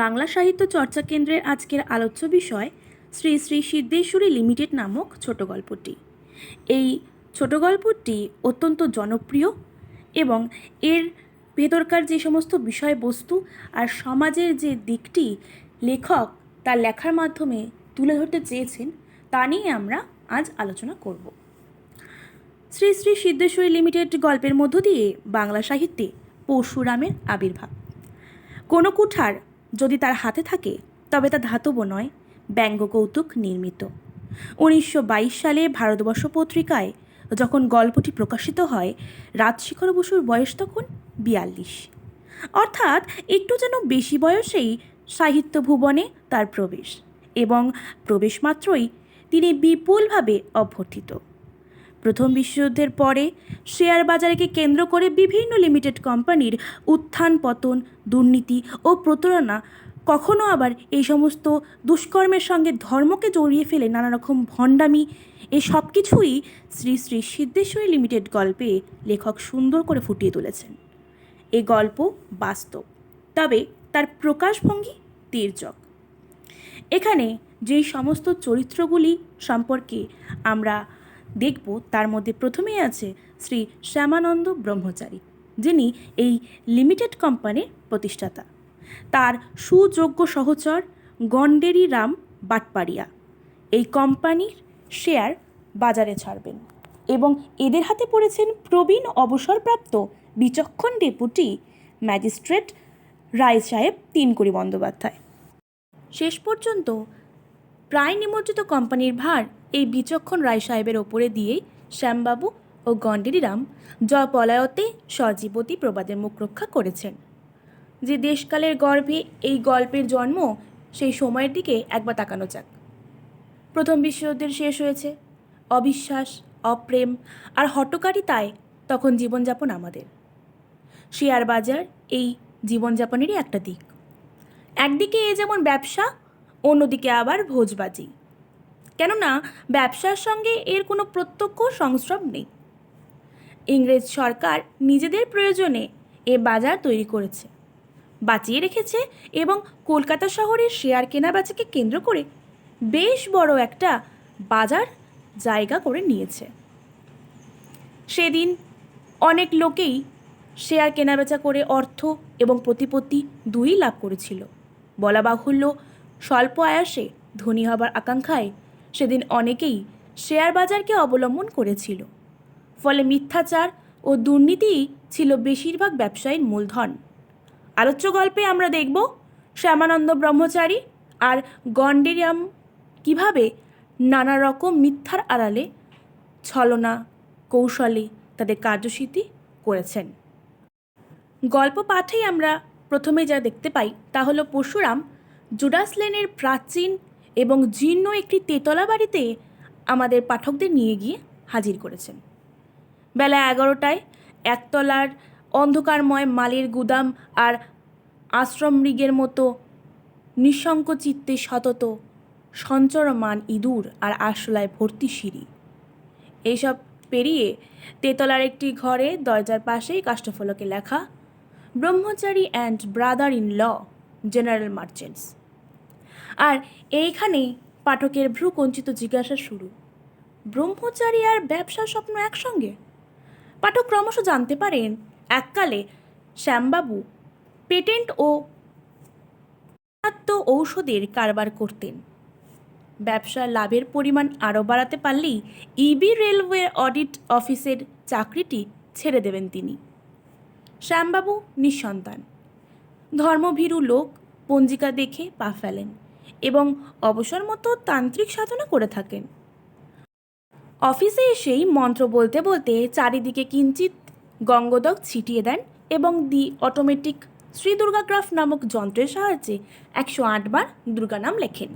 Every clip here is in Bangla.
বাংলা সাহিত্য চর্চা কেন্দ্রের আজকের আলোচ্য বিষয় শ্রী শ্রী সিদ্ধেশ্বরী লিমিটেড নামক ছোট গল্পটি। এই ছোট গল্পটি অত্যন্ত জনপ্রিয় এবং এর ভেতরকার যে সমস্ত বিষয়বস্তু আর সমাজের যে দিকটি লেখক তার লেখার মাধ্যমে তুলে ধরতে চেয়েছেন, তা নিয়ে আমরা আজ আলোচনা করব। শ্রী শ্রী সিদ্ধেশ্বরী লিমিটেড গল্পের মধ্য দিয়ে বাংলা সাহিত্যে পরশুরামের আবির্ভাব। কোনো কুঠার যদি তার হাতে থাকে, তবে তা ধাতব নয়, ব্যঙ্গ কৌতুক নির্মিত। উনিশশো বাইশ সালে ভারতবর্ষ পত্রিকায় যখন গল্পটি প্রকাশিত হয়, রাজশেখর বসুর বয়স তখন বিয়াল্লিশ। অর্থাৎ একটু যেন বেশি বয়সেই সাহিত্য ভুবনে তার প্রবেশ এবং প্রবেশ মাত্রই তিনি বিপুলভাবে অভ্যর্থিত। প্রথম বিশ্বযুদ্ধের পরে শেয়ার বাজারকে কেন্দ্র করে বিভিন্ন লিমিটেড কোম্পানির উত্থান, পতন, দুর্নীতি ও প্রতারণা কখনো আবার এই সমস্ত দুষ্কর্মের সঙ্গে ধর্মকে জড়িয়ে ফেলে নানা রকম ভণ্ডামি, এ সব কিছুই শ্রী শ্রী সিদ্ধেশ্বরী লিমিটেড গল্পে লেখক সুন্দর করে ফুটিয়ে তুলেছেন। এ গল্প বাস্তব, তবে তার প্রকাশভঙ্গি তীর্যক। এখানে যেই সমস্ত চরিত্রগুলি সম্পর্কে আমরা দেখব তার মধ্যে প্রথমেই আছে শ্রী শ্যামানন্দ ব্রহ্মচারী, যিনি এই লিমিটেড কোম্পানির প্রতিষ্ঠাতা। তার সুযোগ্য সহচর গন্ডেরি রাম বাটপাড়িয়া এই কোম্পানির শেয়ার বাজারে ছাড়বেন এবং এদের হাতে পড়েছেন প্রবীণ অবসরপ্রাপ্ত বিচক্ষণ ডেপুটি ম্যাজিস্ট্রেট রায় সাহেব তিনকুড়ি বন্দ্যোপাধ্যায়। শেষ পর্যন্ত প্রায় নিমজ্জিত কোম্পানির ভার এই বিচক্ষণ রায় সাহেবের ওপরে দিয়েই শ্যামবাবু ও গণ্ডেরিরাম জয় পলায়তে সজীবতী প্রবাদের মুখ রক্ষা করেছেন। যে দেশকালের গর্ভে এই গল্পের জন্ম, সেই সময়ের দিকে একবার তাকানো যাক। প্রথম বিশ্বযুদ্ধের শেষ হয়েছে। অবিশ্বাস, অপ্রেম আর হটকারিতায় তখন জীবনযাপন আমাদের। শেয়ার বাজার এই জীবনযাপনেরই একটা দিক। একদিকে এ যেমন ব্যবসা অন্যদিকে আবার ভোজবাজি। কেননা ব্যবসার সঙ্গে এর কোনো প্রত্যক্ষ সংস্রব নেই। ইংরেজ সরকার নিজেদের প্রয়োজনে এ বাজার তৈরি করেছে। বাঁচিয়ে রেখেছে এবং কলকাতা শহরের শেয়ার কেনাবেচাকে কেন্দ্র করে বেশ বড় একটা বাজার জায়গা করে নিয়েছে। সেদিন অনেক লোকেই শেয়ার কেনাবেচা করে অর্থ এবং প্রতিপত্তি দুই লাভ করেছিল। বলা বাহুল্য স্বল্প আয়াসে ধনী হবার আকাঙ্ক্ষায় সেদিন অনেকেই শেয়ার বাজারকে অবলম্বন করেছিল। ফলে মিথ্যাচার ও দুর্নীতিই ছিল বেশিরভাগ ব্যবসায়ীর মূলধন। আলোচ্য গল্পে আমরা দেখব শ্যামানন্দ ব্রহ্মচারী আর গন্ডেরিয়াম কীভাবে নানা রকম মিথ্যার আড়ালে ছলনা, কৌশলে তাদের কার্যসিদ্ধি করেছেন। গল্প পাঠেই আমরা প্রথমে যা দেখতে পাই তা হলো পরশুরাম জুডাস লেনের প্রাচীন এবং জীর্ণ একটি তেতলা বাড়িতে আমাদের পাঠকদের নিয়ে গিয়ে হাজির করেছেন। বেলা এগারোটায় একতলার অন্ধকারময় মালের গুদাম আর আশ্রম মৃগের মতো নিঃশঙ্ক চিত্তে সতত সঞ্চরমান ইঁদুর আর আরশোলায় ভর্তি সিঁড়ি। এইসব পেরিয়ে তেতলার একটি ঘরে দরজার পাশেই কাষ্ঠফলকে লেখা, Brahmachari and brother in law general merchants. আর এইখানেই পাঠকের ভ্রুকঞ্চিত জিজ্ঞাসা শুরু। ব্রহ্মচারী আর ব্যবসার স্বপ্ন একসঙ্গে? পাঠক ক্রমশ জানতে পারেন, এককালে শ্যামবাবু পেটেন্ট ও ঔষধের কারবার করতেন। ব্যবসার লাভের পরিমাণ আরও বাড়াতে পারলেই ইবি রেলওয়ে অডিট অফিসের চাকরিটি ছেড়ে দেবেন তিনি। শ্যামবাবু নিঃসন্তান। ধর্মভীরু লোক, পঞ্জিকা দেখে পা ফেলেন। এবং অবসর মতো তান্ত্রিক সাধনা করে থাকেন। অফিসে এসেই মন্ত্র বলতে বলতে চারিদিকে কিঞ্চিত গঙ্গদক ছিটিয়ে দেন এবং দি অটোমেটিক শ্রী দুর্গাগ্রাফ নামক যন্ত্রের সাহায্যে একশো আটবার দুর্গা নাম লেখেন।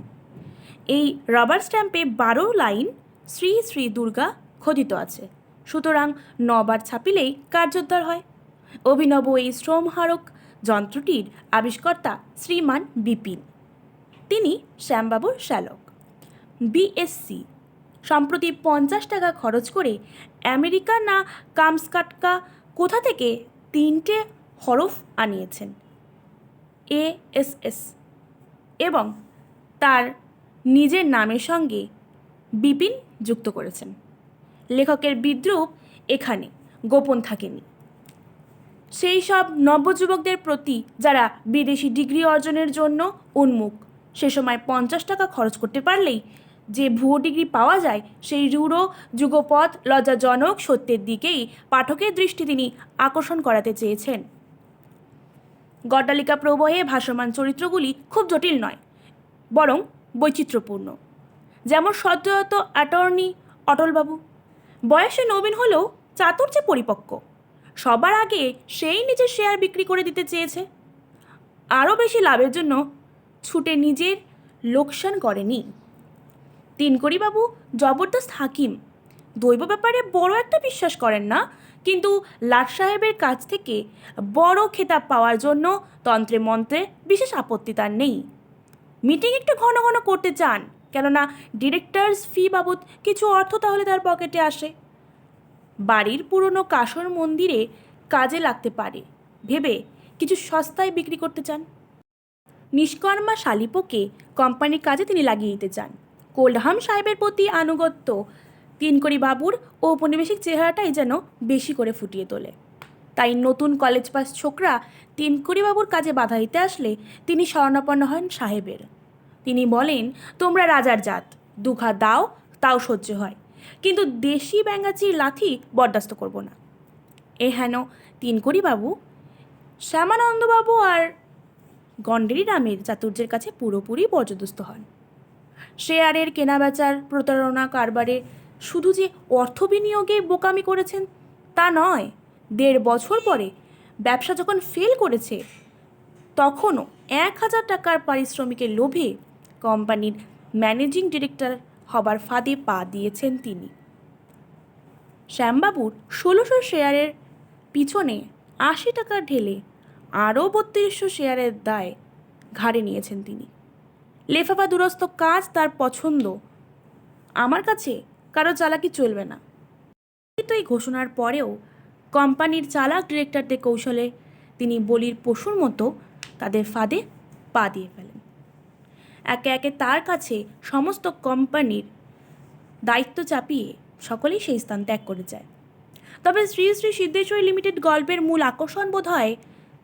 এই রবার স্ট্যাম্পে বারো লাইন শ্রী শ্রী দুর্গা খোদিত আছে। সুতরাং নবার ছাপিলেই কার্যোদ্ধার হয়। অভিনব এই শ্রমহারক যন্ত্রটির আবিষ্কর্তা শ্রীমান বিপিন। তিনি শ্যামবাবুর শ্যালক। বিএসসি সম্প্রতি পঞ্চাশ টাকা খরচ করে আমেরিকা না কামস্কাটকা কোথা থেকে তিনটে হরফ আনিয়েছেন? এ এস এস এবং তার নিজের নামের সঙ্গে বিপিন যুক্ত করেছেন। লেখকের বিদ্রুপ এখানে, গোপন থাকেনি। সেই সব নবযুবকদের প্রতি যারা বিদেশি ডিগ্রি অর্জনের জন্য উন্মুখ সে সময় পঞ্চাশ টাকা খরচ করতে পারলেই যে ভুয়ো ডিগ্রি পাওয়া যায়, সেই রূঢ়, যুগপথ, লজ্জাজনক সত্যের দিকেই পাঠকের দৃষ্টি তিনি আকর্ষণ করাতে চেয়েছেন। গড্ডালিকা প্রবহে ভাসমান চরিত্রগুলি খুব জটিল নয়, বরং বৈচিত্র্যপূর্ণ। যেমন সদ্যজাত অ্যাটর্নি অটলবাবু, বয়সে নবীন হলেও চাতুর্যে পরিপক্ক, সবার আগে সেই নিজের শেয়ার বিক্রি করে দিতে চেয়েছে। আরও বেশি লাভের জন্য ছুটে নিজের লোকসান করেনি। তিনকড়িবাবু জবরদস্ত হাকিম। দৈব ব্যাপারে বড় একটা বিশ্বাস করেন না, কিন্তু লাট সাহেবের কাছ থেকে বড় খেতাব পাওয়ার জন্য তন্ত্রে মন্ত্রে বিশেষ আপত্তি তার নেই। মিটিং একটু ঘন ঘন করতে চান, কেননা ডিরেক্টরস ফি বাবদ কিছু অর্থ তাহলে তার পকেটে আসে। বাড়ির পুরনো কাসর মন্দিরে কাজে লাগতে পারে। ভেবে কিছু সস্তায় বিক্রি করতে চান। নিষ্কর্মা শালিপোকে কোম্পানির কাজে তিনি লাগিয়ে দিতে চান। কোল্ডহাম সাহেবের প্রতি আনুগত্য। তিনকড়ি বাবুর ঔপনিবেশিক চেহারাটাই যেন বেশি করে ফুটিয়ে তোলে। তাই নতুন কলেজ পাস ছোকরা তিনকড়ি বাবুর কাজে বাধা দিতে আসলে তিনি শরণাপন্ন হন সাহেবের। তিনি বলেন, তোমরা রাজার জাত দুখা দাও, তাও সহ্য হয়। কিন্তু দেশি ব্যাঙ্গাচির লাথি বরদাস্ত করব না। এ হেন তিনকড়ি বাবু, শ্যামানন্দবাবু আর গন্ডেরি নামের চাতুর্যের কাছে পুরোপুরি পর্যদস্ত হন। শেয়ারের কেনাবেচার প্রতারণা কারবারে শুধু যে অর্থ বিনিয়োগে বোকামি করেছেন, তা নয়, দেড় বছর পরে ব্যবসা যখন ফেল করেছে, তখনও এক হাজার টাকার পারিশ্রমিকের লোভে কোম্পানির ম্যানেজিং ডিরেক্টর হবার ফাঁদে পা দিয়েছেন তিনি। শ্যামবাবুর ষোলোশো শেয়ারের পিছনে আশি টাকা ঢেলে আরও বত্রিশশো শেয়ারের দায় ঘাড়ে নিয়েছেন তিনি। লেফাফা দুরস্ত কাজ তার পছন্দ। আমার কাছে কারও চালাকি চলবে না। কিন্তু এই ঘোষণার পরেও কোম্পানির চালাক ডিরেক্টরদের কৌশলে তিনি বলির পশুর মতো তাদের ফাঁদে পা দিয়ে ফেলেন। একে একে তার কাছে সমস্ত কোম্পানির দায়িত্ব চাপিয়ে সকলেই সেই স্থান ত্যাগ করে যায়। তবে শ্রী শ্রী সিদ্ধেশ্বরী লিমিটেড গল্পের মূল আকর্ষণ বোধ হয়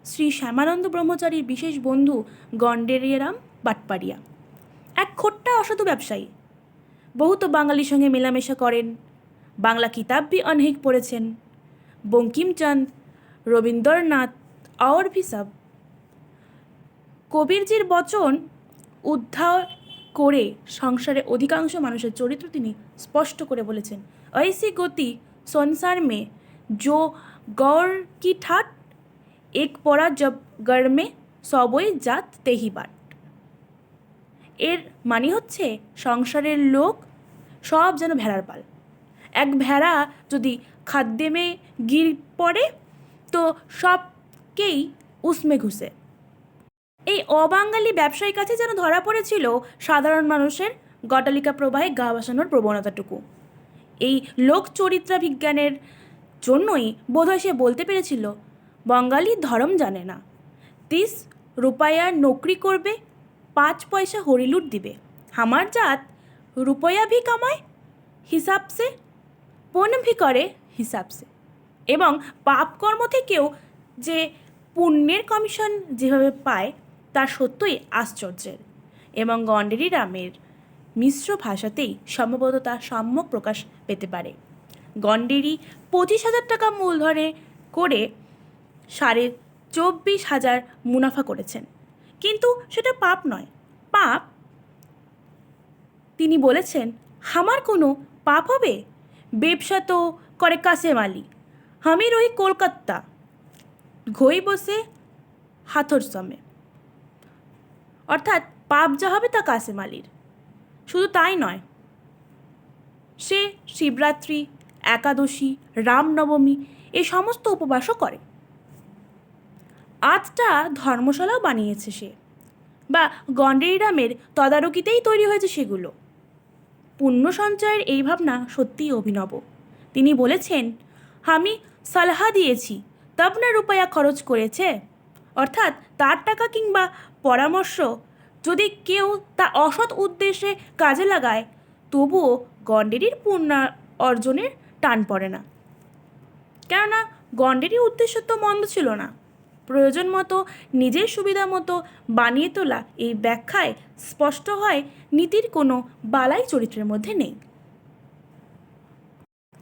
শ্রী শ্যামানন্দ ব্রহ্মচারীর বিশেষ বন্ধু গণ্ডেরিয়ারাম বাটপাড়িয়া। এক খোট্টা অসাধু ব্যবসায়ী। বহুত বাঙালির সঙ্গে মেলামেশা করেন। বাংলা কিতাব্যি অনেক পড়েছেন। বঙ্কিমচন্দ রবীন্দ্রনাথ আওয়ার ভিসাব কবিরজির বচন উদ্ধার করে সংসারে অধিকাংশ মানুষের চরিত্র তিনি স্পষ্ট করে বলেছেন। ঐসি গতি সংসার মে জো গড় কি ঠাট এক পড়া জব গর্মে সবই জাত তেহি তেহিবাট এর মানে হচ্ছে সংসারের লোক সব যেন ভেড়ার পাল। এক ভেড়া যদি খাদ্যে মেয়ে গির পড়ে, তো সবকেই উসমে ঘুষে। এই অবাঙালি ব্যবসায়ীর কাছে যেন ধরা পড়েছিল সাধারণ মানুষের গটালিকা প্রবাহে গা বাসানোর প্রবণতাটুকু। এই লোকচরিত্রা বিজ্ঞানের জন্যই বোধহয় সে বলতে পেরেছিল বঙ্গালী ধরম জানে না। তিস রুপায়ার নকরি করবে, পাঁচ পয়সা হরিলুট দিবে। হামার জাত রুপয়া ভি কামায় হিসাব সে পণ ভি করে হিসাব সে এবং পাপকর্ম থেকেও যে পুণ্যের কমিশন যেভাবে পায়, তা সত্যই আশ্চর্যের। এবং গণ্ডেরি রামের মিশ্র ভাষাতেই সম্ভবত তা সম্যক প্রকাশ পেতে পারে। গণ্ডেরি পঁচিশ হাজার টাকা মূলধনে করে সাড়ে চব্বিশ হাজার মুনাফা করেছেন। কিন্তু সেটা পাপ নয়। পাপ, তিনি বলেছেন, আমার কোনো পাপ হবে? ব্যবসা তো করে কাসেম আলী আমি রহি কলকাতা ঘই বসে হাথর সমে। অর্থাৎ পাপ যা হবে তা কাসেম আলীর শুধু তাই নয়, সে শিবরাত্রি, একাদশী, রামনবমী এই সমস্ত উপবাসও করে। আজটা ধর্মশালাও বানিয়েছে সে বা গন্ডেরিরামের তদারকিতেই তৈরি হয়েছে সেগুলো। পুণ্য সঞ্চয়ের এই ভাবনা সত্যিই অভিনব। তিনি বলেছেন, আমি সালাহা দিয়েছি তব না রুপায়া খরচ করেছে। অর্থাৎ তার টাকা কিংবা পরামর্শ যদি কেউ তা অসৎ উদ্দেশ্যে কাজে লাগায়, তবুও গণ্ডেরির পূর্ণ অর্জনের টান পড়ে না। কেননা গণ্ডেরই উদ্দেশ্য তো মন্দ ছিল না। প্রয়োজন মতো, নিজের সুবিধা মতো বানিয়ে তোলা এই ব্যাখ্যায় স্পষ্ট হয় নীতির কোনো বালাই চরিত্রের মধ্যে নেই।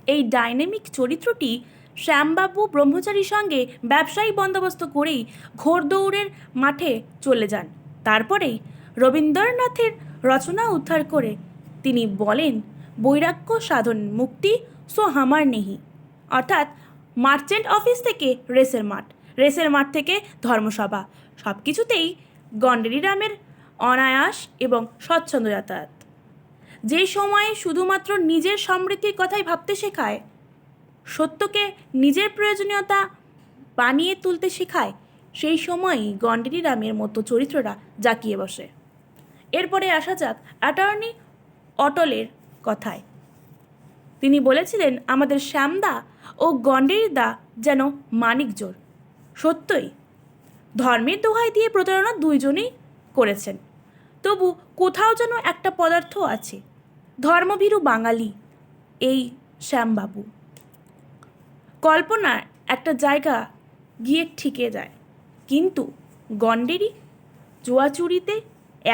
এই ডাইনামিক চরিত্রটি শ্যামবাবু ব্রহ্মচারীর সঙ্গে ব্যবসায়ী বন্দোবস্ত করেই ঘোড়দৌড়ের মাঠে চলে যান। তারপরেই রবীন্দ্রনাথের রচনা উদ্ধার করে তিনি বলেন, বৈরাগ্য সাধন মুক্তি সো হামার নেহি। অর্থাৎ মার্চেন্ট অফিস থেকে রেসের মাঠ। রেসের মাঠ থেকে ধর্মসভা। সব কিছুতেই গণ্ডেরি রামের অনায়াস এবং স্বচ্ছন্দ যাতায়াত। যে সময়ে শুধুমাত্র নিজের সমৃদ্ধির কথাই ভাবতে শেখায়, সত্যকে নিজের প্রয়োজনীয়তা বানিয়ে তুলতে শেখায়, সেই সময়ই গণ্ডেরি রামের মতো চরিত্ররা জাকিয়ে বসে। এরপরে আসা যাক অ্যাটর্নি অটলের কথায়। তিনি বলেছিলেন, আমাদের শ্যামদা ও গণ্ডের দা যেন মানিক জোর সত্যই। ধর্মের দোহাই দিয়ে প্রতারণা দুইজনেই করেছেন। তবু কোথাও যেন একটা পদার্থ আছে, ধর্মভীরু বাঙালি, এই শ্যামবাবু। কল্পনার একটা জায়গা গিয়ে ঠিকে যায়, কিন্তু গণ্ডেরই জুয়াচুরিতে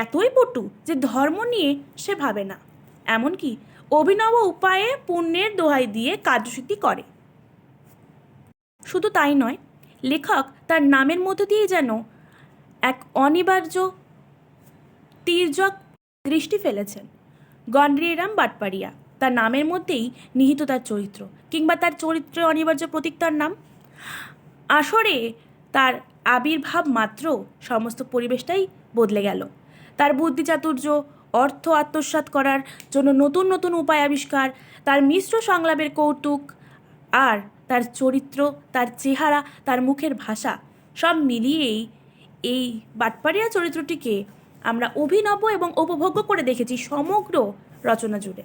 এতই পটু যে ধর্ম নিয়ে সে ভাবে না, এমনকি অভিনব উপায়ে পুণ্যের দোহাই দিয়ে কার্যসিদ্ধি করে। শুধু তাই নয় লেখক তার নামের মধ্য দিয়ে যেন এক অনিবার্য তীর্যক দৃষ্টি ফেলেছেন। গণ্ড্রিরাম বাটপাড়িয়া, তার নামের মধ্যেই নিহিত তার চরিত্র কিংবা তার চরিত্রের অনিবার্য প্রতীক তার নাম? আসরে তার আবির্ভাব মাত্র সমস্ত পরিবেশটাই বদলে গেল। তার বুদ্ধি চাতুর্য, অর্থ আত্মসাৎ করার জন্য নতুন নতুন উপায় আবিষ্কার, তার মিশ্র সংলাপের কৌতুক আর তার চরিত্র, তার চেহারা, তার মুখের ভাষা সব মিলিয়েই এই বাটপাড়িয়া চরিত্রটিকে আমরা অভিনব এবং উপভোগ্য করে দেখেছি সমগ্র রচনা জুড়ে।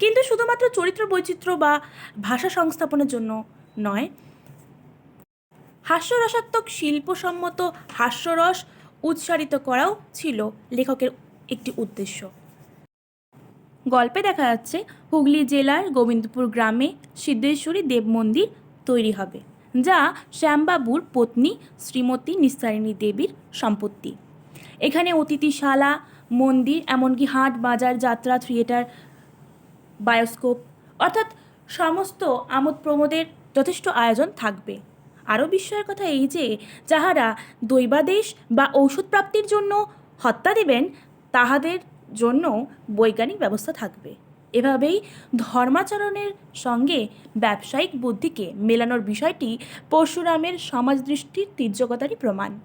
কিন্তু শুধুমাত্র চরিত্র বৈচিত্র্য বা ভাষা সংস্থাপনের জন্য নয়, হাস্যরসাত্মক শিল্পসম্মত হাস্যরস উৎসারিত করাও ছিল লেখকের একটি উদ্দেশ্য। গল্পে দেখা যাচ্ছে হুগলি জেলার গোবিন্দপুর গ্রামে সিদ্ধেশ্বরী দেব মন্দির তৈরি হবে, যা শ্যামবাবুর পত্নী শ্রীমতী নিস্তারিণী দেবীর সম্পত্তি। এখানে অতিথিশালা, মন্দির, এমনকি হাট, বাজার, যাত্রা, থিয়েটার, বায়োস্কোপ, অর্থাৎ সমস্ত আমোদ প্রমোদের যথেষ্ট আয়োজন থাকবে। আরও বিস্ময়ের কথা এই যে, যাহারা দৈবাদেশ বা ঔষধ প্রাপ্তির জন্য হত্যা দিবেন, তাহাদের জন্য বৈজ্ঞানিক ব্যবস্থা থাকবে। এভাবেই ধর্মাচরণের সঙ্গে ব্যবসায়িক বুদ্ধিকে মেলানোর বিষয়টি পরশুরামের সমাজদৃষ্টির তীর্যকতারই প্রমাণ।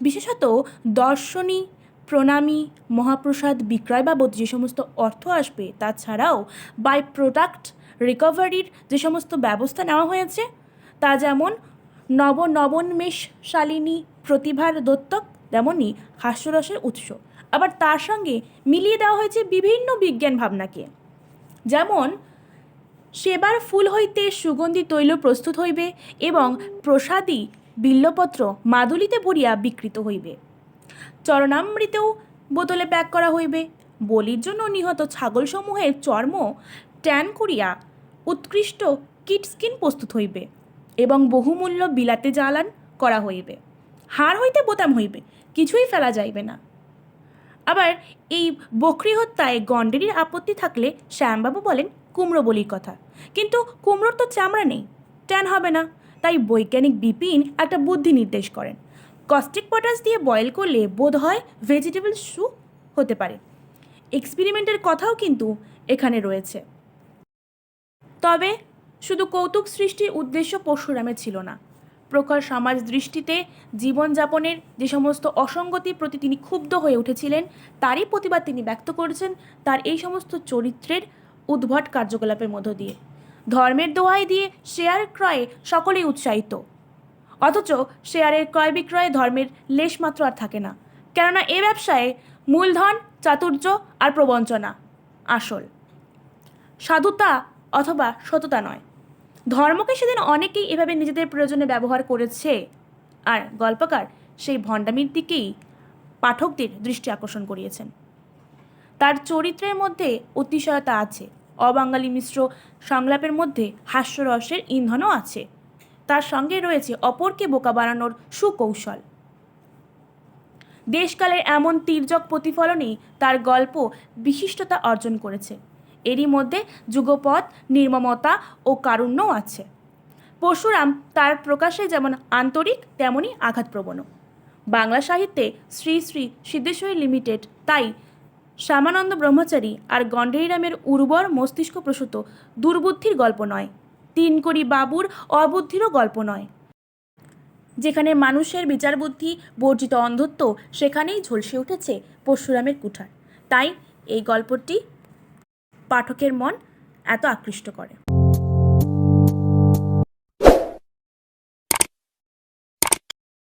বিশেষত দর্শনী, প্রণামী, মহাপ্রসাদ বিক্রয় বাবদ যে সমস্ত অর্থ আসবে তাছাড়াও বাই প্রোডাক্ট রিকভারির যে সমস্ত ব্যবস্থা নেওয়া হয়েছে, তা যেমন নব নবন্মেষ শালিনী প্রতিভার দত্তক, তেমনই হাস্যরসের উৎস। আবার তার সঙ্গে মিলিয়ে দেওয়া হয়েছে বিভিন্ন বিজ্ঞান ভাবনাকে। যেমন, সেবার ফুল হইতে সুগন্ধি তৈল প্রস্তুত হইবে এবং প্রসাদী বিল্লপত্র মাদুলিতে ভরিয়া বিকৃত হইবে। চরণামৃতেও বোতলে প্যাক করা হইবে। বলির জন্য নিহত ছাগলসমূহের চর্ম ট্যান করিয়া উৎকৃষ্ট কিট স্কিন প্রস্তুত হইবে এবং বহুমূল্য বিলাতে জ্বালান করা হইবে। হাড় হইতে বোতাম হইবে, কিছুই ফেলা যাইবে না। আবার এই বকরি হত্যায় গণ্ডেরির আপত্তি থাকলে শ্যামবাবু বলেন, কুমড়ো বলির কথা। কিন্তু কুমড়োর তো চামড়া নেই, ট্যান হবে না। তাই বৈজ্ঞানিক বিপিন একটা বুদ্ধি নির্দেশ করেন। কস্টিক পটাস দিয়ে বয়েল করলে বোধ হয় ভেজিটেবল স্যু হতে পারে। এক্সপেরিমেন্টের কথাও কিন্তু এখানে রয়েছে। তবে শুধু কৌতুক সৃষ্টির উদ্দেশ্য পরশুরামের ছিল না। প্রখর সমাজ দৃষ্টিতে জীবনযাপনের যে সমস্ত অসঙ্গতির প্রতি তিনি ক্ষুব্ধ হয়ে উঠেছিলেন, তারই প্রতিবাদ তিনি ব্যক্ত করেছেন তার এই সমস্ত চরিত্রের উদ্ভট কার্যকলাপের মধ্য দিয়ে। ধর্মের দোহাই দিয়ে শেয়ার ক্রয়ে সকলেই উৎসাহিত। অথচ শেয়ারের ক্রয় বিক্রয়ে ধর্মের লেশমাত্র আর থাকে না। কেননা এ ব্যবসায়ে মূলধন, চাতুর্য আর প্রবঞ্চনা আসল। সাধুতা অথবা সততা নয়। ধর্মকে সেদিন অনেকেই এভাবে নিজেদের প্রয়োজনে ব্যবহার করেছে। আর গল্পকার সেই ভণ্ডামির দিকেই পাঠকদের দৃষ্টি আকর্ষণ করিয়েছেন। তার চরিত্রের মধ্যে অতিশয়তা আছে। অবাঙালি মিশ্র সংলাপের মধ্যে হাস্যরসের ইন্ধনও আছে। তার সঙ্গে রয়েছে অপরকে বোকা বানানোর সুকৌশল। দেশকালের এমন তির্যক প্রতিফলনেই তার গল্প বিশিষ্টতা অর্জন করেছে। এরই মধ্যে যুগপথ নির্মমতা ও কারুণ্যও আছে। পরশুরাম তার প্রকাশে যেমন আন্তরিক তেমনই আঘাতপ্রবণও বাংলা সাহিত্যে শ্রী শ্রী সিদ্ধেশ্বরী লিমিটেড, তাই শ্যামানন্দ ব্রহ্মচারী আর গণ্ডেরিরামের উর্বর মস্তিষ্ক প্রসূত দুর্বুদ্ধির গল্প নয়, তিন করি বাবুর অবুদ্ধিরও গল্প নয়। যেখানে মানুষের বিচার বুদ্ধি বর্জিত অন্ধত্ব, সেখানেই ঝলসে উঠেছে পরশুরামের কুঠার। তাই এই গল্পটি পাঠকের মন এত আকৃষ্ট করে।